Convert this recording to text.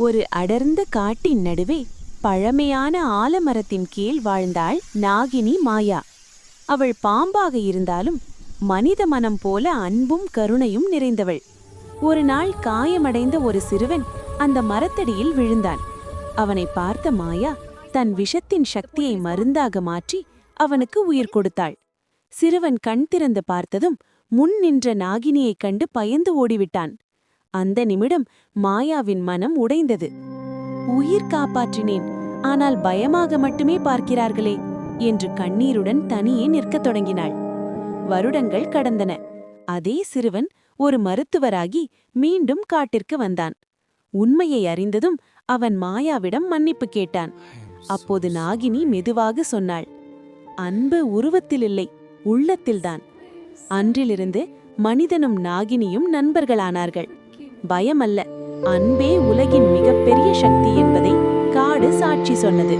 ஒரு அடர்ந்த காட்டின் நடுவே பழமையான ஆலமரத்தின் கீழ் வாழ்ந்தாள் நாகினி மாயா. அவள் பாம்பாக இருந்தாலும் மனித மனம் போல அன்பும் கருணையும் நிறைந்தவள். ஒரு நாள் காயமடைந்த ஒரு சிறுவன் அந்த மரத்தடியில் விழுந்தான். அவனை பார்த்த மாயா தன் விஷத்தின் சக்தியை மருந்தாக மாற்றி அவனுக்கு உயிர் கொடுத்தாள். சிறுவன் கண் திறந்து பார்த்ததும் முன் நின்ற நாகினியைக் கண்டு பயந்து ஓடிவிட்டான். அந்த நிமிடம் மாயாவின் மனம் உடைந்தது. உயிர் காப்பாற்றினேன். ஆனால் பயமாக மட்டுமே பார்க்கிறார்களே என்று கண்ணீருடன் தனியே நிற்கத் தொடங்கினாள். வருடங்கள் கடந்தன. அதே சிறுவன் ஒரு மருத்துவராகி மீண்டும் காட்டிற்கு வந்தான். உண்மையை அறிந்ததும் அவன் மாயாவிடம் மன்னிப்பு கேட்டான். அப்போது நாகினி மெதுவாக சொன்னாள். அன்பு உருவத்தில் இல்லை உள்ளத்தில்தான். அன்றிலிருந்து மனிதனும் நாகினியும் நண்பர்களானார்கள். பயமல்ல. அன்பே உலகின் மிகப்பெரிய சக்தி என்பதை காடு சாட்சி சொன்னது.